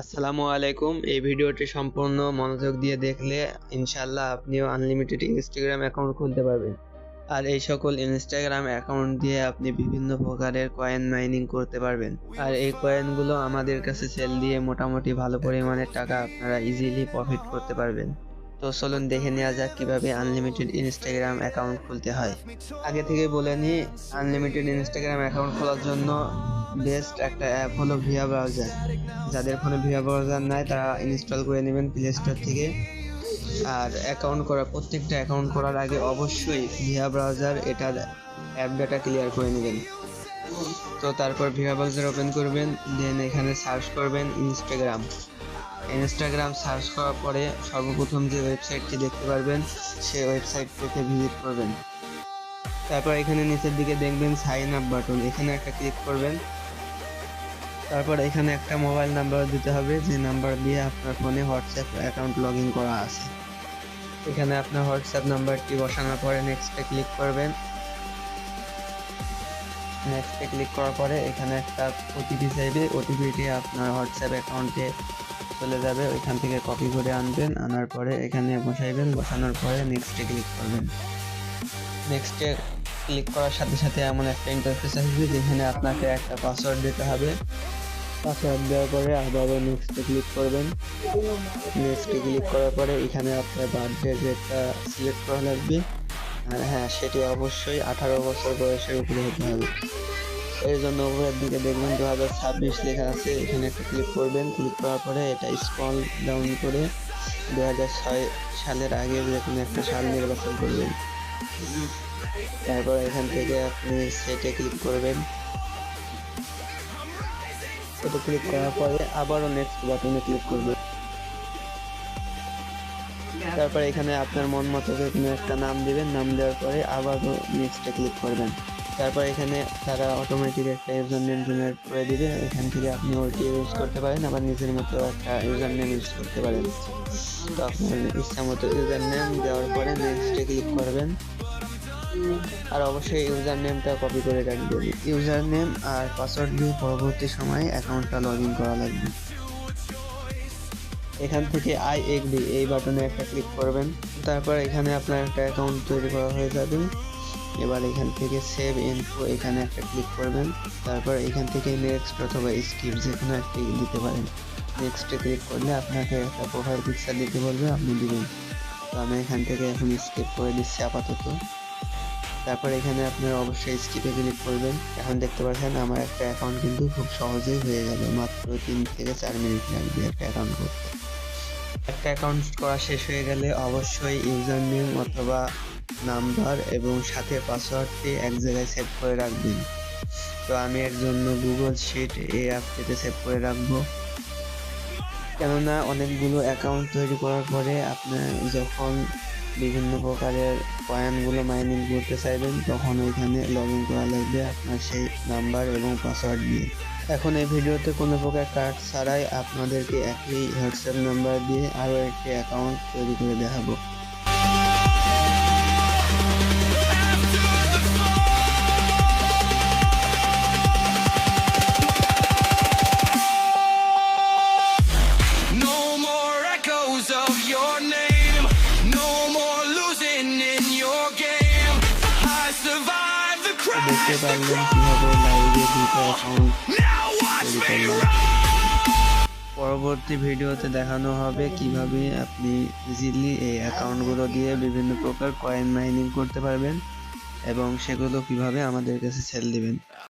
আসসালামু আলাইকুম। এই ভিডিওটি সম্পূর্ণ মনোযোগ দিয়ে দেখলে ইনশাল্লাহ আপনিও আনলিমিটেড ইনস্টাগ্রাম অ্যাকাউন্ট খুলতে পারবেন। আর এই সকল ইনস্টাগ্রাম অ্যাকাউন্ট দিয়ে আপনি বিভিন্ন প্রকারের কয়েন মাইনিং করতে পারবেন। আর এই কয়েনগুলো আমাদের কাছে সেল দিয়ে মোটামুটি ভালো পরিমাণের টাকা আপনারা ইজিলি প্রফিট করতে পারবেন। তো চলুন দেখে নেওয়া যাক কীভাবে আনলিমিটেড ইনস্টাগ্রাম অ্যাকাউন্ট খুলতে হয়। আগে থেকে বলে নিই আনলিমিটেড ইনস্টাগ্রাম অ্যাকাউন্ট খোলার জন্য বেস্ট একটা অ্যাপ হলো ভিয়া ব্রাউজার যাদের ফোনে ভিয়া ব্রাউজার নাই, তারা ইনস্টল করে নেবেন প্লে স্টোর থেকে। আর অ্যাকাউন্ট করা, প্রত্যেকটা অ্যাকাউন্ট করার আগে অবশ্যই ভিয়া ব্রাউজার এটার অ্যাপ ডাটা ক্লিয়ার করে নেবেন। তো তারপর ভিয়া ব্রাউজার ওপেন করবেন দেন এখানে সার্চ করবেন ইনস্টাগ্রাম ইনস্টাগ্রাম সার্চ করার পরে সর্বপ্রথম যে ওয়েবসাইটটি দেখতে পারবেন, সেই ওয়েবসাইটটিতে ভিজিট করবেন। তারপর এখানে নিচের দিকে দেখবেন সাইন আপ বাটন এখানে একটা ক্লিক করবেন। তারপর এখানে একটা মোবাইল নাম্বার দিতে হবে, যে নাম্বার দিয়ে আপনার ফোনে হোয়াটসঅ্যাপ অ্যাকাউন্ট লগ ইন করা আছে। এখানে আপনার হোয়াটসঅ্যাপ নাম্বারটি বসানোর পরে নেক্সটে ক্লিক করবেন। নেক্সটে ক্লিক করার পরে এখানে একটা ওটিপি চাইবে ওটিপিটি আপনার হোয়াটসঅ্যাপ অ্যাকাউন্টে চলে যাবে, ওইখান থেকে কপি করে আনবেন, আনার পরে এখানে বসাইবেন, বসানোর পরে নেক্সটে ক্লিক করবেন। নেক্সটে ক্লিক করার সাথে সাথে এমন একটা ইন্টারফেস আসবে যেখানে আপনাকে একটা পাসওয়ার্ড দিতে হবে। পাসওয়ার্ড দেওয়ার পরে আবারও নেক্সটে ক্লিক করবেন। নেক্সটে ক্লিক করার পরে এখানে আপনার বার্থডে ডেটটা সিলেক্ট করা লাগবে। আর হ্যাঁ সেটি অবশ্যই আঠারো বছর বয়সের উপরে হতে হবে। এর জন্য উপরের দিকে দেখবেন দু হাজার ছাব্বিশ লেখা আছে, এখানে একটা ক্লিক করবেন ক্লিক করার পরে এটা স্ক্রল ডাউন করে দু হাজার ছয় সালের আগে যে কোনো একটা সাল নির্বাচন করবেন। তারপর এখান থেকে আপনি সেটে ক্লিক করবেন। সেটে ক্লিক করার পরে আবারও নেক্সট বাটনে ক্লিক করবেন। তারপর এখানে আপনার মন মতো কোনো একটা নাম দিবেন, নাম দেওয়ার পরে আবারও নেক্সটে ক্লিক করবেন। তারপর এখানে তারা অটোমেটিক একটা ইউজার নেম জেনারেট করে দিবে। এখান থেকে আপনি ওটি ইউজ করতে পারেন, আবার নিজের মতো একটা ইউজার নেম ইউজ করতে পারেন। তো আপনার ইচ্ছা মতো ইউজার নেম দেওয়ার পরে নেক্সটে ক্লিক করবেন। আর অবশ্যই ইউজার নেমটা কপি করে রাখবেন। ইউজার নেম আর পাসওয়ার্ড দিয়ে পরবর্তী সময়ে অ্যাকাউন্টটা লগ ইন করা লাগবে। এখান থেকে আই এগ্রি এই বাটনে একটা ক্লিক করবেন। তারপর এখানে আপনার একটা অ্যাকাউন্ট তৈরি করা হয়ে যাবে। এবার এখান থেকে সেভ ইনফো এখানে একটা ক্লিক করবেন। তারপর এখান থেকে নেক্সট অথবা স্কিপ যে কোনো একটা দিতে পারেন। নেক্সটে ক্লিক করলে আপনাকে একটা প্রোফাইল পিকচার দিতে বলবে, আপনি দিবেন। তো আমি এখান থেকে এখন স্কিপ করে দিচ্ছি আপাতত। তারপর এখানে আপনার অবশ্যই স্কিপে ক্লিক করবেন। এখন দেখতে পাচ্ছেন আমার একটা অ্যাকাউন্ট কিন্তু খুব সহজেই হয়ে যাবে মাত্র তিন থেকে চার মিনিট লাগবে একটা অ্যাকাউন্ট করতে। একটা অ্যাকাউন্ট করা শেষ হয়ে গেলে অবশ্যই ইউজার নেম অথবা নাম্বার এবং সাথে পাসওয়ার্ডটি এক জায়গায় সেভ করে রাখবেন। তো আমি এর জন্য গুগল শিট এই অ্যাপটিতে সেভ করে রাখব। কেননা অনেকগুলো অ্যাকাউন্ট তৈরি করার পরে আপনার যখন বিভিন্ন প্রকারের কয়েনগুলো মাইনিং করতে চাইবেন, তখন ওইখানে লগ ইন করা লাগবে আপনার সেই নাম্বার এবং পাসওয়ার্ড দিয়ে। এখন এই ভিডিওতে কোনো প্রকার কার্ড ছাড়াই আপনাদেরকে একই হোয়াটসঅ্যাপ নাম্বার দিয়ে আরও একটি অ্যাকাউন্ট তৈরি করে দেখাবো। দেখতে পারলেন কীভাবে লাইভে me পরবর্তী ভিডিওতে দেখানো হবে কীভাবে আপনি ইজিলি এই অ্যাকাউন্টগুলো দিয়ে বিভিন্ন প্রকার কয়েন মাইনিং করতে পারবেন এবং সেগুলো কীভাবে আমাদের কাছে সেল দিবেন।